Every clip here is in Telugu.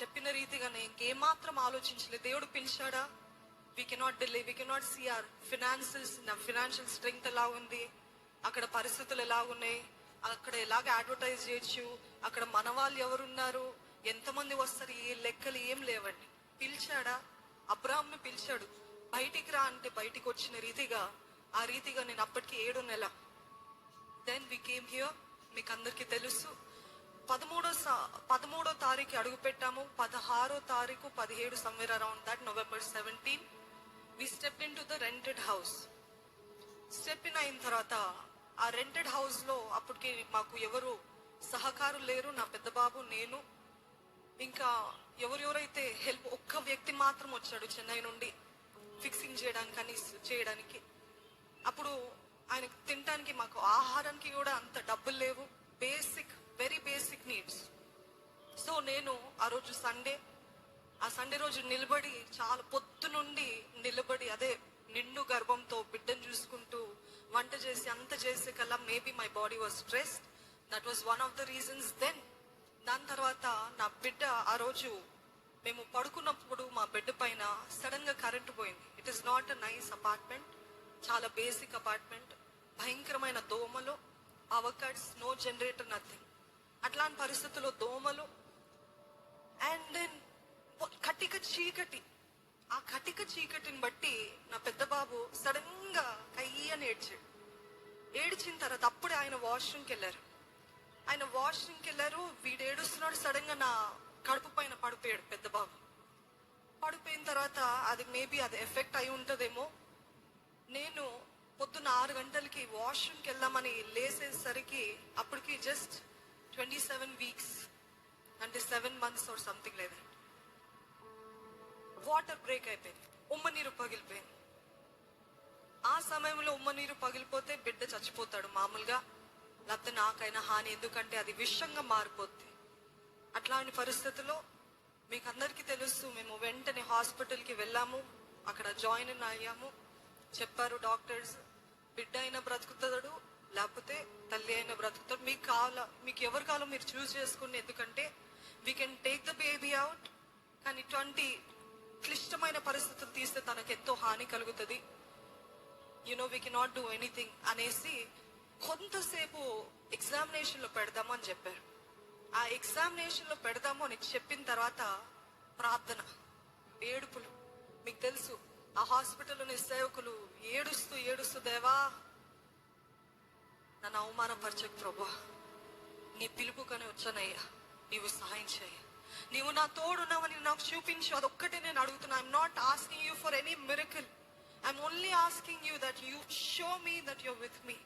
చెప్పిన రీతిగానే ఇంకేమాత్రం ఆలోచించలేదు దేవుడు పిలిచాడా? We cannot delay we cannot see our finances నా ఫినాన్షియల్ స్ట్రెంగ్త్ ఎలా ఉంది? అక్కడ పరిస్థితులు ఎలా ఉన్నాయి? అక్కడ ఎలాగ అడ్వర్టైజ్ చేయొచ్చు? అక్కడ మన వాళ్ళు ఎవరున్నారు? ఎంతమంది వస్తారు? ఏ లెక్కలు ఏం లేవండి. పిలిచాడా? అబ్రాహ్ని పిలిచాడు. బయటికి రా అంటే బయటికి వచ్చిన రీతిగా ఆ రీతిగా నేను అప్పటికి ఏడు నెల. దెన్ వి కేమ్ హియర్ మీకు అందరికీ తెలుసు పదమూడో పదమూడో తారీఖు అడుగు పెట్టాము. పదహారో తారీఖు పదిహేడు somewhere around that November seventeen we step into the rented house step in అయిన తర్వాత ఆ రెంటెడ్ హౌస్లో అప్పటికి మాకు ఎవరు సహకారులు లేరు. నా పెద్ద బాబు నేను. ఇంకా ఎవరెవరైతే హెల్ప్ ఒక్క వ్యక్తి మాత్రం వచ్చాడు చెన్నై నుండి ఫిక్సింగ్ చేయడానికి అని చేయడానికి. అప్పుడు ఆయన తినడానికి మాకు ఆహారానికి కూడా అంత డబ్బులు లేవు. Basic very basic needs so నేను ఆ రోజు సండే ఆ సండే రోజు నిలబడి చాలా పొత్తు నుండి నిలబడి అదే నిండు గర్భంతో బిడ్డను చూసుకుంటూ వంట చేసి అంత చేసే కల్లా maybe my body was stress that was one of the reasons then దాని తర్వాత నా బిడ్డ ఆ రోజు మేము పడుకున్నప్పుడు మా బెడ్ పైన సడన్గా కరెంటు పోయింది. It is not a nice apartment చాలా బేసిక్ అపార్ట్మెంట్ భయంకరమైన దోమలు అవకాడ్స్ నో జనరేటర్ నథింగ్ అట్లాంటి పరిస్థితుల్లో దోమలు అండ్ దెన్ కటిక చీకటి. ఆ కటిక చీకటిని బట్టి నా పెద్ద బాబు సడన్గా కయ్యని ఏడ్చాడు ఏడ్చిన తర్వాత అప్పుడే ఆయన వాష్రూమ్కి వెళ్ళారు ఆయన వాష్రూమ్కి వెళ్ళారు వీడు ఏడుస్తున్నాడు సడన్గా నా కడుపు పైన పడిపోయాడు పెద్ద బాబు. పడిపోయిన తర్వాత అది మేబీ అది ఎఫెక్ట్ అయి ఉంటుందేమో. నేను పొద్దున్న ఆరు గంటలకి వాష్రూమ్కి వెళ్దామని లేసేసరికి అప్పటికి జస్ట్ ట్వంటీ సెవెన్ వీక్స్ అంటే సెవెన్ మంత్స్ ఆర్ సంథింగ్ లేదా వాటర్ బ్రేక్ అయిపోయింది. ఉమ్మ నీరు పగిలిపోయింది. ఆ సమయంలో ఉమ్మ నీరు పగిలిపోతే బిడ్డ చచ్చిపోతాడు మామూలుగా. లేకపోతే నాకైనా హాని ఎందుకంటే అది విషంగా మారిపోద్ది. అట్లాంటి పరిస్థితుల్లో మీకు అందరికీ తెలుసు మేము వెంటనే హాస్పిటల్కి వెళ్ళాము అక్కడ జాయిన్ అయ్యాము చెప్పారు డాక్టర్స్ బిడ్డ అయినా బ్రతుకుతాడు లేకపోతే తల్లి అయిన బ్రతుకుతో మీకు కావాలా మీకు ఎవరు కావాలో మీరు చూస్ చేసుకుని ఎందుకంటే we can take the baby out కానీ ఇటువంటి క్లిష్టమైన పరిస్థితులు తీస్తే తనకు ఎంతో హాని కలుగుతుంది. You know we cannot do anything అనేసి కొంతసేపు ఎగ్జామినేషన్లో పెడదాము అని చెప్పారు. ఆ ఎగ్జామినేషన్లో పెడదాము అని చెప్పిన తర్వాత ప్రార్థన ఏడుపులు. మీకు తెలుసు ఆ హాస్పిటల్లోని సేవకులు ఏడుస్తూ ఏడుస్తూ దేవా నన్ను అవమానపరచకు ప్రభా. నీ పిలుపుకొని వచ్చానయ్యా. నీవు సహాయం చేయ. నీవు నా తోడున్నావని నాకు చూపించు. అదొక్కటే నేను అడుగుతున్నా. I'm not asking you for any miracle I'm only asking you that you show me that your with me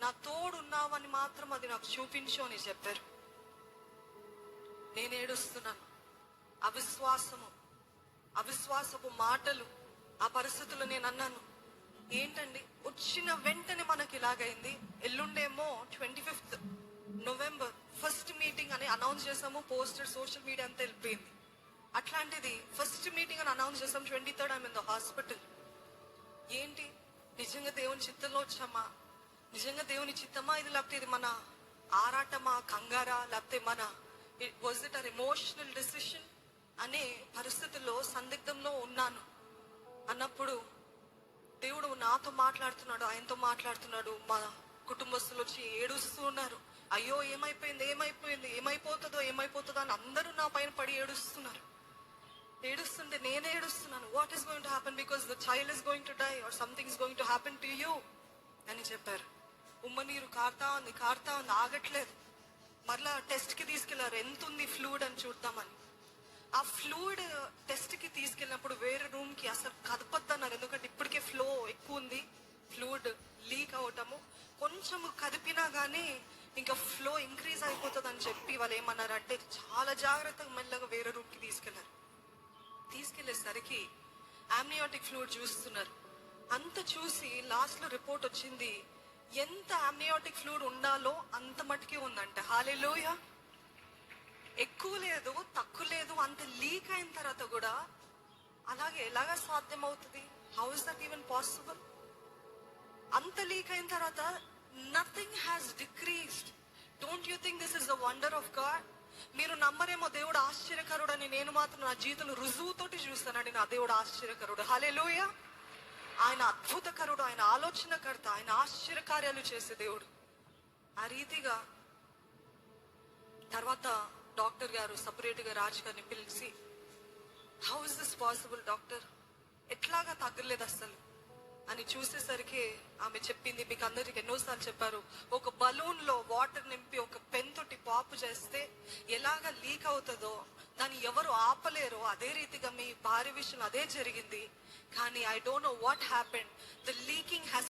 నా తోడున్నావని మాత్రం అది నాకు చూపించు అని చెప్పారు. నేను ఏడుస్తున్నాను. అవిశ్వాసము అవిశ్వాసపు మాటలు ఆ పరిస్థితులు నేను అన్నాను. ఏంటండి? వచ్చిన వెంటనే మనకి ఇలాగైంది. ఎల్లుండేమో twenty fifth November first meeting అని అనౌన్స్ చేసాము. పోస్టర్ సోషల్ మీడియా అంతా వెళ్ళిపోయింది. అట్లాంటిది ఫస్ట్ మీటింగ్ అని అనౌన్స్ చేసాం twenty third I'm in the hospital. ఏంటి? నిజంగా దేవుని చిత్తంలో వచ్చామా? నిజంగా దేవుని చిత్తమా? ఇది లేకపోతే ఇది మన ఆరాటమా? కంగారా? లేకపోతే మన was it or emotional decision అనే పరిస్థితుల్లో సందిగ్ధంలో ఉన్నాను. అన్నప్పుడు దేవుడు నాతో మాట్లాడుతున్నాడు ఆయనతో మాట్లాడుతున్నాడు. మా కుటుంబస్తులు వచ్చి ఏడుస్తూ ఉన్నారు. అయ్యో ఏమైపోయింది ఏమైపోయింది ఏమైపోతుందో ఏమైపోతుందో అని అందరూ నా పైన పడి ఏడుస్తున్నారు. ఏడుస్తుంటే నేనే ఏడుస్తున్నాను. What is going to happen because the child is going to die or something is going to happen to you అని చెప్పారు. ఉమ్మ నీరు కారుతా ఉంది కారుతా ఉంది ఆగట్లేదు. మరలా టెస్ట్కి తీసుకెళ్ళారు. ఎంత ఉంది ఫ్లూడ్ అని చూద్దామని. ఆ ఫ్లూయిడ్ టెస్ట్కి తీసుకెళ్ళినప్పుడు వేరే రూమ్కి అసలు కదపద్దన్నారు ఎందుకంటే ఇప్పటికే ఫ్లో ఎక్కువ ఉంది. ఫ్లూయిడ్ లీక్ అవటము. కొంచెం కదిపినా గానీ ఇంకా ఫ్లో ఇంక్రీజ్ అయిపోతుంది అని చెప్పి వాళ్ళు ఏమన్నారు అంటే చాలా జాగ్రత్తగా మెల్లగా వేరే రూమ్కి తీసుకెళ్ళారు తీసుకెళ్ళేసరికి ఆమ్నియాటిక్ ఫ్లూయిడ్ చూస్తున్నారు. అంత చూసి లాస్ట్లో రిపోర్ట్ వచ్చింది. ఎంత ఆమ్నియాటిక్ ఫ్లూయిడ్ ఉండాలో అంత మటుకే ఉందంట. హాలేలోయ ఎక్కువ లేదు తక్కువ అయిన తర్వాత కూడా అలాగే ఎలాగా సాధ్యం అవుతుంది how is that even possible అంత లీక్ అయిన తర్వాత nothing has decreased don't you think this is the wonder of God మీరు నమ్మరేమో దేవుడు ఆశ్చర్యకరుడని నేను నేను మాత్రం నా జీవితంలో రుజువుతోటి చూస్తానండి నా దేవుడు ఆశ్చర్యకరుడు. హల్లెలూయ ఆయన అద్భుతకరుడు ఆయన ఆలోచనకర్త ఆయన ఆశ్చర్యకార్యాలు చేసే దేవుడు. ఆ రీతిగా తర్వాత డాక్టర్ గారు సపరేట్గా రాజు గారిని పిలిచి పాసిబుల్ డాక్టర్ ఎట్లాగా తగ్గలేదు అసలు అని చూసేసరికి ఆమె చెప్పింది మీకు అందరికి ఎన్నోసార్లు చెప్పారు ఒక బలూన్లో వాటర్ నింపి ఒక పెన్ తోటి పాపు చేస్తే ఎలాగ లీక్ అవుతుందో దాన్ని ఎవరు ఆపలేరు అదే రీతిగా మీ భార్య విషయంలో అదే జరిగింది. కానీ I don't know what happened the leaking has